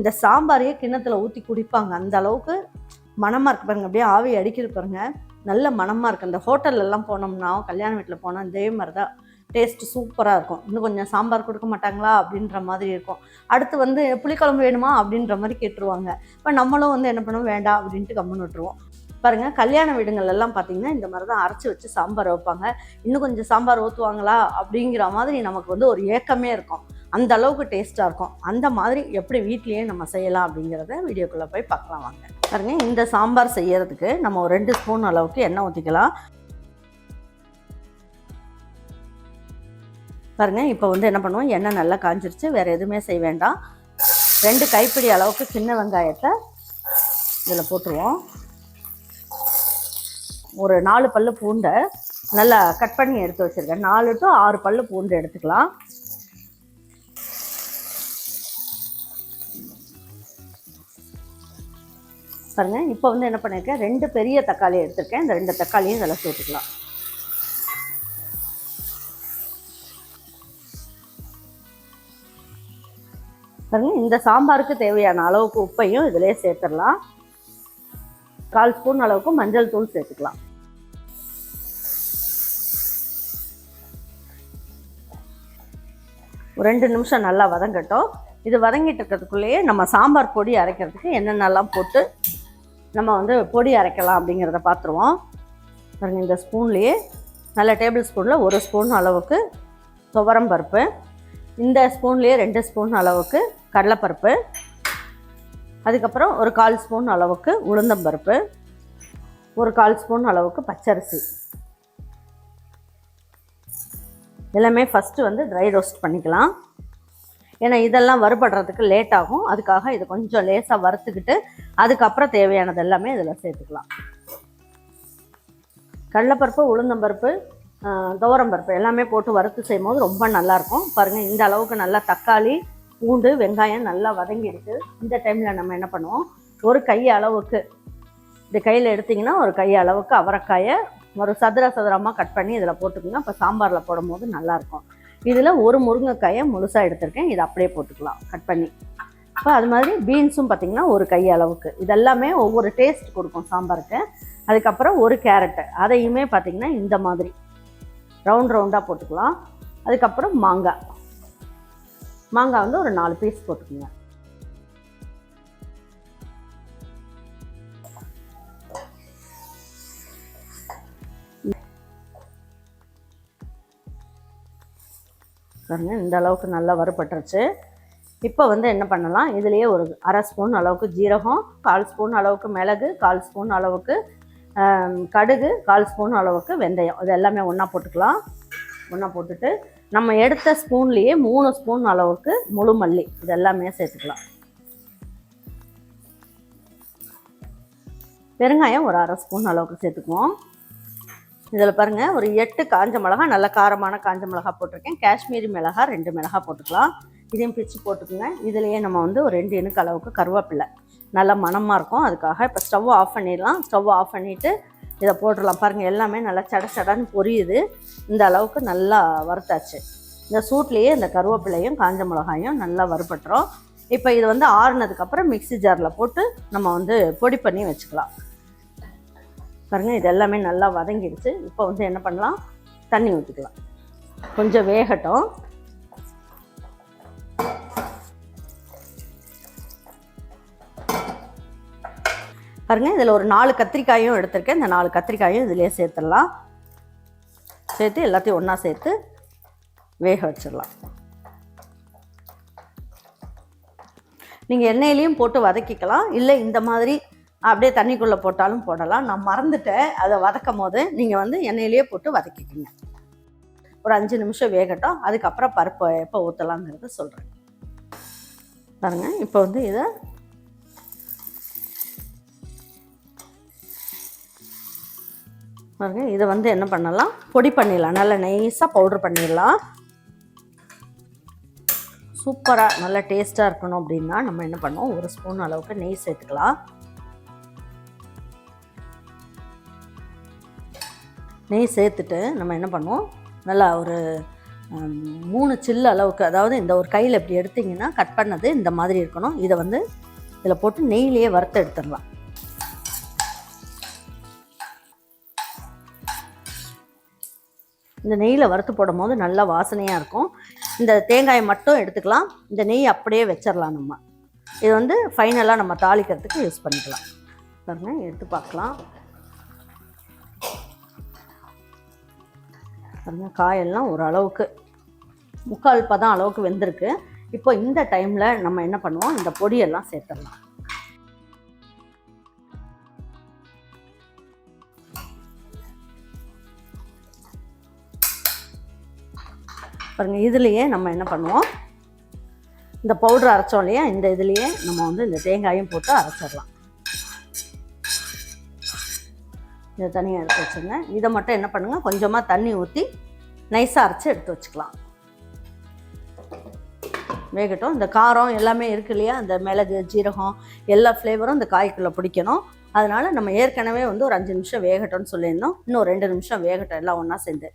இந்த சாம்பாரையே கிண்ணத்தில் ஊற்றி குடிப்பாங்க. அந்த அளவுக்கு மணமாக இருக்கு பாருங்க. அப்படியே ஆவி அடிக்கிற பாருங்க. நல்ல மணமாக இருக்குது அந்த ஹோட்டல்லலாம் போனோம்னா கல்யாண வீட்டில் போனால் இதே மாதிரி தான் டேஸ்ட் சூப்பராக இருக்கும். இன்னும் கொஞ்சம் சாம்பார் கொடுக்க மாட்டாங்களா? அப்படின்ற மாதிரி இருக்கும். அடுத்து வந்து புளிக்குழம்பு வேணுமா? அப்படின்ற மாதிரி கேட்டுருவாங்க. இப்போ நம்மளும் வந்து என்ன பண்ணுவோம்? வேண்டாம் அப்படின்ட்டு கம்முன்னு விட்டுருவோம். பாருங்க கல்யாண வீடுங்கள்லாம் பார்த்தீங்கன்னா இந்த மாதிரி தான் அரைச்சி வச்சு சாம்பார் வைப்பாங்க. இன்னும் கொஞ்சம் சாம்பார் ஊற்றுவாங்களா அப்படிங்கிற மாதிரி நமக்கு வந்து ஒரு ஏக்கமே இருக்கும். அந்த அளவுக்கு டேஸ்ட்டாக இருக்கும். அந்த மாதிரி எப்படி வீட்லேயே நம்ம செய்யலாம் அப்படிங்கிறத வீடியோக்குள்ளே போய் பார்க்கலாம் வாங்க. பாருங்க இந்த சாம்பார் செய்யறதுக்கு நம்ம ஒரு ரெண்டு ஸ்பூன் அளவுக்கு எண்ணெய் ஊற்றிக்கலாம் பாருங்க இப்போ வந்து என்ன பண்ணுவோம்? எண்ணெய் நல்லா காஞ்சிருச்சு வேறு எதுவுமே செய்ய வேண்டாம். ரெண்டு கைப்பிடி அளவுக்கு சின்ன வெங்காயத்தை இதில் போட்டுருவோம். ஒரு நாலு பல்லு பூண்டை நல்லா கட் பண்ணி எடுத்து வச்சுருக்கேன். நாலு டு ஆறு பல்லு பூண்டு எடுத்துக்கலாம். பாருங்க இப்போ வந்து என்ன பண்ணியிருக்கேன் ரெண்டு பெரிய தக்காளி எடுத்திருக்கேன். இந்த ரெண்டு தக்காளியும் இதில் சேர்த்துக்கலாம் பாருங்கள் இந்த சாம்பாருக்கு தேவையான அளவுக்கு உப்பையும் இதிலே சேர்த்துடலாம். கால் ஸ்பூன் அளவுக்கு மஞ்சள் தூள் சேர்த்துக்கலாம். ஒரு ரெண்டு நிமிஷம் நல்லா வதங்கட்டும். இது வதங்கிட்டு இருக்கிறதுக்குள்ளேயே நம்ம சாம்பார் பொடி அரைக்கிறதுக்கு என்னென்னலாம் போட்டு நம்ம வந்து பொடி அரைக்கலாம் அப்படிங்கிறத பார்த்துருவோம். பாருங்க இந்த ஸ்பூன்லேயே நல்ல டேபிள் ஸ்பூனில் ஒரு ஸ்பூன் அளவுக்கு துவரம் பருப்பு இந்த ஸ்பூன்லேயே ரெண்டு ஸ்பூன் அளவுக்கு கடலைப்பருப்பு அதுக்கப்புறம் ஒரு கால் ஸ்பூன் அளவுக்கு உளுந்தம்பருப்பு ஒரு கால் ஸ்பூன் அளவுக்கு பச்சரிசி. எல்லாமே ஃபஸ்ட்டு வந்து ட்ரை ரோஸ்ட் பண்ணிக்கலாம். ஏன்னா இதெல்லாம் வறுபடுறதுக்கு லேட் ஆகும். அதுக்காக இது கொஞ்சம் லேசாக வறுத்துக்கிட்டு அதுக்கப்புறம் தேவையானது எல்லாமே இதில் சேர்த்துக்கலாம். கடலைப்பருப்பு உளுந்தம்பருப்பு துவரம் துவரம்பருப்பு எல்லாமே போட்டு வறுத்து செய்யும் போது ரொம்ப நல்லாயிருக்கும். பாருங்கள் இந்த அளவுக்கு நல்லா தக்காளி பூண்டு வெங்காயம் நல்லா வதங்கிடுச்சு இந்த டைமில் நம்ம என்ன பண்ணுவோம்? ஒரு கை அளவுக்கு இந்த கையில் எடுத்திங்கன்னா ஒரு கை அளவுக்கு அவரைக்காயை ஒரு சதுர சதுரமாக கட் பண்ணி இதில் போட்டுக்கோங்க அப்போ சாம்பாரில் போடும்போது நல்லாயிருக்கும். இதில் ஒரு முருங்கைக்காயை முழுசாக எடுத்திருக்கேன். இதை அப்படியே போட்டுக்கலாம். கட் பண்ணி. இப்போ அது மாதிரி பீன்ஸும் பார்த்திங்கன்னா ஒரு கை அளவுக்கு. இதெல்லாமே ஒவ்வொரு டேஸ்ட் கொடுக்கும் சாம்பாருக்கு. அதுக்கப்புறம் ஒரு கேரட்டு அதையுமே பார்த்திங்கன்னா இந்த மாதிரி. ரவுண்ட் ரவுண்டாக போட்டுக்கலாம். அதுக்கப்புறம் மாங்காய். மாங்காய் வந்து ஒரு நாலு பீஸ் போட்டுக்கோங்க. பாருங்க இந்த அளவுக்கு நல்லா வறுபட்டுருச்சு. இப்போ வந்து என்ன பண்ணலாம்? இதுலேயே ஒரு அரை ஸ்பூன் அளவுக்கு ஜீரகம் கால் ஸ்பூன் அளவுக்கு மிளகு கால் ஸ்பூன் அளவுக்கு கடுகு கால் ஸ்பூன் அளவுக்கு வெந்தயம். இது எல்லாமே ஒன்றா போட்டுக்கலாம். ஒன்றா போட்டுட்டு நம்ம எடுத்த ஸ்பூன்லேயே மூணு ஸ்பூன் அளவுக்கு முழு மல்லி. இது எல்லாமே சேர்த்துக்கலாம். பெருங்காயம் ஒரு அரை ஸ்பூன் அளவுக்கு சேர்த்துக்குவோம். இதில் பாருங்கள் ஒரு எட்டு காஞ்ச மிளகா நல்ல காரமான காஞ்ச மிளகா போட்டிருக்கேன். காஷ்மீரி மிளகா ரெண்டு மிளகா போட்டுக்கலாம். இதையும் பிரித்து போட்டுக்கோங்க. இதுலேயே நம்ம வந்து ஒரு ரெண்டு இனுக்கு அளவுக்கு கருவேப்பிலை. நல்லா மணமாக இருக்கும். அதுக்காக இப்போ ஸ்டவ் ஆஃப் பண்ணிடலாம். ஸ்டவ் ஆஃப் பண்ணிவிட்டு இதை போட்டுடலாம். பாருங்கள் எல்லாமே நல்லா சட சடன்னு பொரியுது. இந்த அளவுக்கு நல்லா வறுத்தாச்சு. இந்த சூட்லேயே இந்த கருவேப்பிலையும் காஞ்ச மிளகாயும் நல்லா வறுபட்டுறோம் இப்போ இது வந்து ஆறுனதுக்கப்புறம் மிக்ஸி ஜாரில் போட்டு நம்ம வந்து பொடி பண்ணி வச்சுக்கலாம். பாருங்கள் இது எல்லாமே நல்லா வதங்கிடுச்சு. இப்போ வந்து என்ன பண்ணலாம்? தண்ணி ஊற்றிக்கலாம் கொஞ்சம் வேகட்டும். பாருங்கள் இதில் ஒரு நாலு கத்திரிக்காயும் எடுத்திருக்கேன். இந்த நாலு கத்திரிக்காயும் இதிலே சேர்த்துடலாம். சேர்த்து எல்லாத்தையும் ஒன்றா சேர்த்து வேக வச்சிடலாம். நீங்கள் எண்ணெயிலையும் போட்டு வதக்கிக்கலாம். இல்லை இந்த மாதிரி அப்படியே தண்ணிக்குள்ளே போட்டாலும் போடலாம். நான் மறந்துட்டேன். அதை வதக்கும் போது நீங்கள் வந்து எண்ணெயிலேயே போட்டு வதக்கிக்கிங்க. ஒரு அஞ்சு நிமிஷம் வேகட்டும். அதுக்கப்புறம் பருப்பு எப்போ ஊற்றலாங்கிறத சொல்கிறேன் பாருங்க இப்போ வந்து இதை பாருங்க இதை வந்து என்ன பண்ணலாம்? பொடி பண்ணிடலாம். நல்லா நைஸாக பவுடர் பண்ணிடலாம். சூப்பராக நல்லா டேஸ்ட்டாக இருக்கணும் அப்படின்னா நம்ம என்ன பண்ணுவோம்? ஒரு ஸ்பூன் அளவுக்கு நெய் சேர்த்துக்கலாம். நெய் சேர்த்துட்டு நம்ம என்ன பண்ணுவோம்? நல்லா ஒரு மூணு சில்லு அளவுக்கு அதாவது இந்த ஒரு கையில் இப்படி எடுத்தீங்கன்னா கட் பண்ணது இந்த மாதிரி இருக்கணும். இதை வந்து இதில் போட்டு நெய்லேயே வறுத்து எடுத்துடலாம். இந்த நெய்யில் வறுத்து போடும் போது நல்லா வாசனையாக இருக்கும். இந்த தேங்காயை மட்டும் எடுத்துக்கலாம். இந்த நெய் அப்படியே வச்சிடலாம் நம்ம. இது வந்து ஃபைனலாக நம்ம தாளிக்கிறதுக்கு யூஸ் பண்ணிக்கலாம். பாருங்க எடுத்து பார்க்கலாம். பாருங்க காயெல்லாம் ஒரு அளவுக்கு முக்கால் பதம் அளவுக்கு வெந்திருக்கு. இப்போ இந்த டைமில் நம்ம என்ன பண்ணுவோம்? இந்த பொடியெல்லாம் சேர்த்துடலாம். பாருங்க இதுலேயே நம்ம என்ன பண்ணுவோம்? இந்த பவுடர் அரைச்சோம் இல்லையா? இந்த இதுலேயே நம்ம வந்து இந்த தேங்காயும் போட்டு அரைச்சிடலாம். இதை தனியாக எடுத்து வச்சுங்க இதை மட்டும் என்ன பண்ணுங்க கொஞ்சமாக தண்ணி ஊற்றி நைஸாக அரைச்சி எடுத்து வச்சுக்கலாம். வேகட்டும். இந்த காரம் எல்லாமே இருக்கு இல்லையா? இந்த மிளகு ஜீரகம் எல்லா ஃப்ளேவரும் இந்த காய்க்குள்ளே பிடிக்கணும். அதனால் நம்ம ஏற்கனவே வந்து ஒரு அஞ்சு நிமிஷம் வேகட்டும்னு சொல்லியிருந்தோம். இன்னும் ரெண்டு நிமிஷம் வேகட்டும் எல்லாம் ஒன்றா சேர்ந்து.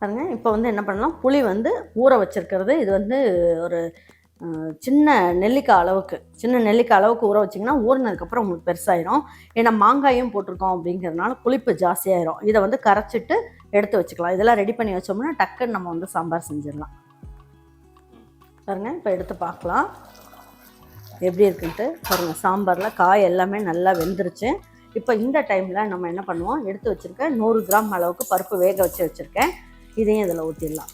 பாருங்கள் இப்போ வந்து என்ன பண்ணலாம்? புளி வந்து ஊற வச்சிருக்கிறது. இது வந்து ஒரு சின்ன நெல்லிக்காய் அளவுக்கு சின்ன நெல்லிக்காய் அளவுக்கு ஊற வச்சிங்கன்னா ஊறினதுக்கப்புறம் உங்களுக்கு பெருசாயிரும். ஏன்னா மாங்காயும் போட்டிருக்கோம் அப்படிங்கிறதுனால புளிப்பு ஜாஸ்தியாயிரும். இதை வந்து கரைச்சிட்டு எடுத்து வச்சுக்கலாம். இதெல்லாம் ரெடி பண்ணி வச்சோம்னா டக்குன்னு நம்ம வந்து சாம்பார் செஞ்சிடலாம். பாருங்கள் இப்போ எடுத்து பார்க்கலாம். எப்படி இருக்குன்ட்டு? பாருங்கள் சாம்பாரில் காய் எல்லாமே நல்லா வெந்துருச்சு. இப்போ இந்த டைமில் நம்ம என்ன பண்ணுவோம்? எடுத்து வச்சுருக்கேன் நூறு கிராம் அளவுக்கு பருப்பு வேக வச்சு வச்சுருக்கேன். இதையும் இதில் ஊற்றிடலாம்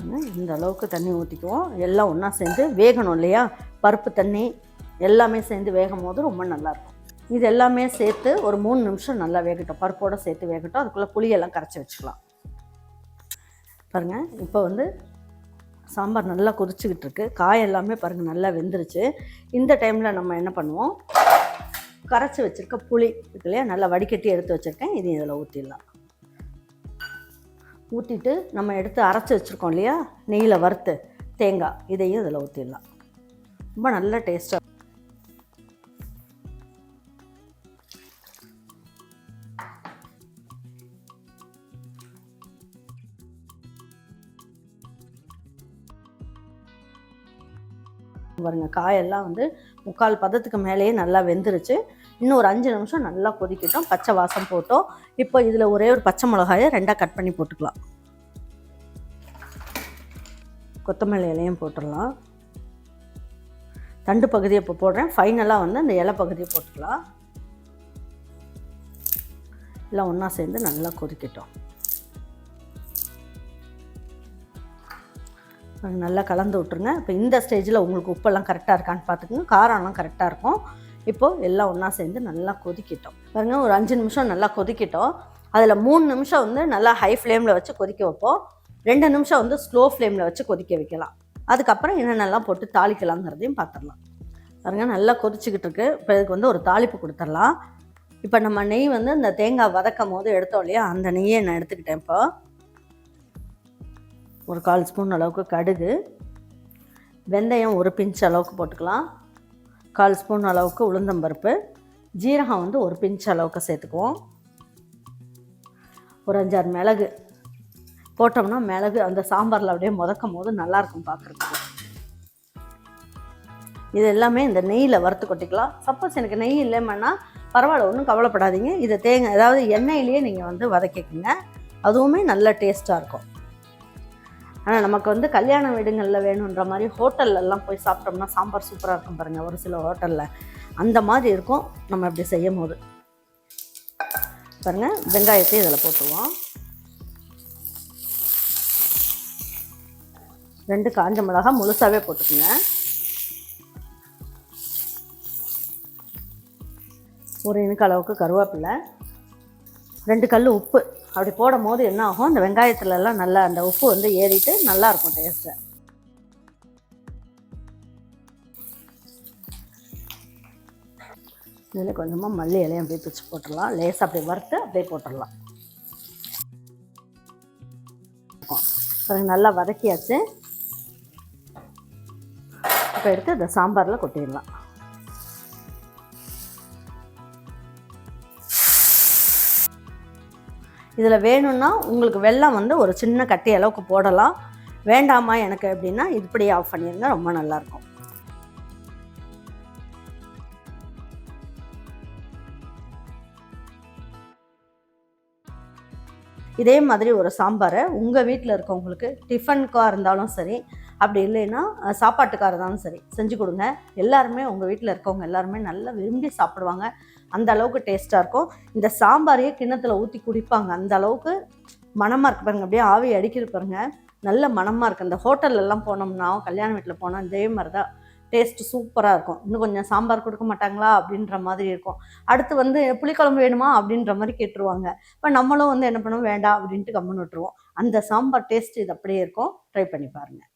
பாருங்க, இந்த அளவுக்கு தண்ணி ஊற்றிக்குவோம் எல்லாம் ஒன்றா சேர்ந்து வேகணும் இல்லையா? பருப்பு தண்ணி எல்லாமே சேர்ந்து வேகும் போது ரொம்ப நல்லாயிருக்கும் இது எல்லாமே சேர்த்து ஒரு மூணு நிமிஷம் நல்லா வேகட்டும். பருப்போடு சேர்த்து வேகட்டும். அதுக்குள்ளே புளியெல்லாம் கரைச்சி வச்சுக்கலாம். பாருங்கள் இப்போ வந்து சாம்பார் நல்லா கொதிச்சுக்கிட்டு இருக்கு. காய் எல்லாமே பாருங்கள் நல்லா வெந்துருச்சு. இந்த டைமில் நம்ம என்ன பண்ணுவோம்? கரைச்சி வச்சுருக்க புளி இருக்கு இல்லையா? நல்லா வடிகட்டி எடுத்து வச்சுருக்கேன். இது இதில் ஊற்றிடலாம் ஊற்றிட்டு நம்ம எடுத்து அரைச்சி வச்சுருக்கோம் இல்லையா? நெய்யில் வறுத்து தேங்காய். இதையும் இதில் ஊற்றிடலாம் ரொம்ப நல்ல டேஸ்ட்டாக பாருங்கள் காயெல்லாம் வந்து முக்கால் பதத்துக்கு மேலேயே நல்லா வெந்துருச்சு. இன்னும் ஒரு அஞ்சு நிமிஷம் நல்லா கொதிக்கட்டும் பச்சை வாசம் போட்டோம். இப்போ இதில் ஒரே ஒரு பச்சை மிளகாயை ரெண்டாக கட் பண்ணி போட்டுக்கலாம். கொத்தமல்லி இலையும் போட்டுடலாம். தண்டு பகுதியை இப்போ போடுறேன். ஃபைனலாக வந்து அந்த இலை பகுதியை போட்டுக்கலாம். எல்லாம் ஒன்றா சேர்ந்து நல்லா கொதிக்கட்டும். நல்லா கலந்து விட்ருங்க இப்போ இந்த ஸ்டேஜில் உங்களுக்கு உப்பெல்லாம் கரெக்டாக இருக்கான்னு பார்த்துக்குங்க. காரம்லாம் கரெக்டாக இருக்கும். இப்போது எல்லாம் ஒன்றா சேர்ந்து நல்லா கொதிக்கிட்டோம். பாருங்க ஒரு அஞ்சு நிமிஷம் நல்லா கொதிக்கிட்டோம். அதில் மூணு நிமிஷம் வந்து நல்லா ஹை ஃப்ளேமில் வச்சு கொதிக்க வைப்போம். ரெண்டு நிமிஷம் வந்து ஸ்லோ ஃப்ளேமில் வச்சு கொதிக்க வைக்கலாம். அதுக்கப்புறம் என்னென்னலாம் போட்டு தாளிக்கலாங்கிறதையும் பார்த்துடலாம் பாருங்க நல்லா கொதிச்சுக்கிட்டு இருக்கு. இப்போ இதுக்கு வந்து ஒரு தாளிப்பு கொடுத்துடலாம். இப்போ நம்ம நெய் வந்து இந்த தேங்காய் வதக்கும் போது எடுத்தோம் இல்லையா? அந்த நெய்யை நான் எடுத்துக்கிட்டேன் இப்போ. ஒரு கால் ஸ்பூன் அளவுக்கு கடுகு. வெந்தயம் ஒரு பிஞ்ச் அளவுக்கு போட்டுக்கலாம். கால் ஸ்பூன் அளவுக்கு உளுந்தம்பருப்பு ஜீரகம் வந்து ஒரு பிஞ்ச் அளவுக்கு சேர்த்துக்குவோம். ஒரு அஞ்சாறு மிளகு போட்டோம்னா மிளகு அந்த சாம்பாரில் அப்படியே முதக்கும் போது நல்லாயிருக்கும் பார்க்குறதுக்கு இது எல்லாமே இந்த நெய்யில் வறுத்து கொட்டிக்கலாம். சப்போஸ் எனக்கு நெய் இல்லைன்னா பரவாயில்ல ஒன்றும் கவலைப்படாதீங்க. இதை தேங்காய் அதாவது எண்ணெயிலேயே நீங்கள் வந்து வதக்கிக்கோங்க. அதுவுமே நல்ல டேஸ்ட்டாக இருக்கும். ஆனால் நமக்கு வந்து கல்யாண வீடுங்களில் வேணுன்ற மாதிரி ஹோட்டல்லலாம் போய் சாப்பிட்டோம்னா சாம்பார் சூப்பராக இருக்கும் பாருங்கள் ஒரு சில ஹோட்டலில். அந்த மாதிரி இருக்கும். நம்ம இப்படி செய்யும் போது பாருங்கள் வெங்காயத்தை இதில் போட்டுருவோம். ரெண்டு காஞ்ச மிளகா முழுசாகவே போட்டுக்குங்க. ஒரு இனுக்கு அளவுக்கு கருவேப்பிலை. ரெண்டு கல் உப்பு. அப்படி போடும் போது என்ன ஆகும் அந்த வெங்காயத்துலலாம் நல்லா அந்த உப்பு வந்து ஏறிட்டு நல்லா இருக்கும் டேஸ்ட்டு இதில் கொஞ்சமாக மல்லி இலையும் அப்படியே பிச்சு போட்டுடலாம். லேசாக அப்படியே வறுத்து அப்படியே போட்டுடலாம். பிறகு நல்லா வதக்கியாச்சு. இப்போ எடுத்து அந்த சாம்பாரில் கொட்டிடலாம். இதில் வேணும்னா உங்களுக்கு வெள்ளம் வந்து ஒரு சின்ன கட்டி அளவுக்கு போடலாம். வேண்டாமா எனக்கு அப்படின்னா இப்படி ஆஃப் பண்ணிடுங்க ரொம்ப நல்லாயிருக்கும். இதே மாதிரி ஒரு சாம்பாரை உங்கள் வீட்டில் இருக்கவங்களுக்கு டிஃபனுக்காக இருந்தாலும் சரி அப்படி இல்லைன்னா சாப்பாட்டுக்காக இருந்தாலும் சரி செஞ்சு கொடுங்க. எல்லாருமே உங்கள் வீட்டில் இருக்கவங்க எல்லாருமே நல்லா விரும்பி சாப்பிடுவாங்க. அந்த அளவுக்கு டேஸ்ட்டாக இருக்கும். இந்த சாம்பாரையே கிண்ணத்தில் ஊற்றி குடிப்பாங்க. அந்த அளவுக்கு மணமாக இருக்கு பாருங்க. அப்படியே ஆவி அடிக்கிற பாருங்க. நல்ல மணமாக இருக்குது இந்த ஹோட்டல்லலாம் போனோம்னா கல்யாண வீட்டில் போனால் இதே மாதிரி தான் டேஸ்ட் சூப்பராக இருக்கும். இன்னும் கொஞ்சம் சாம்பார் கொடுக்க மாட்டாங்களா? அப்படின்ற மாதிரி இருக்கும். அடுத்து வந்து புளிக்குழம்பு வேணுமா? அப்படின்ற மாதிரி கேட்டுருவாங்க. இப்போ நம்மளும் வந்து என்ன பண்ணுவோம்? வேண்டாம் அப்படின்ட்டு கம்முன்னு விட்டுருவோம். அந்த சாம்பார் டேஸ்ட் இது அப்படியே இருக்கும். ட்ரை பண்ணி பாருங்கள்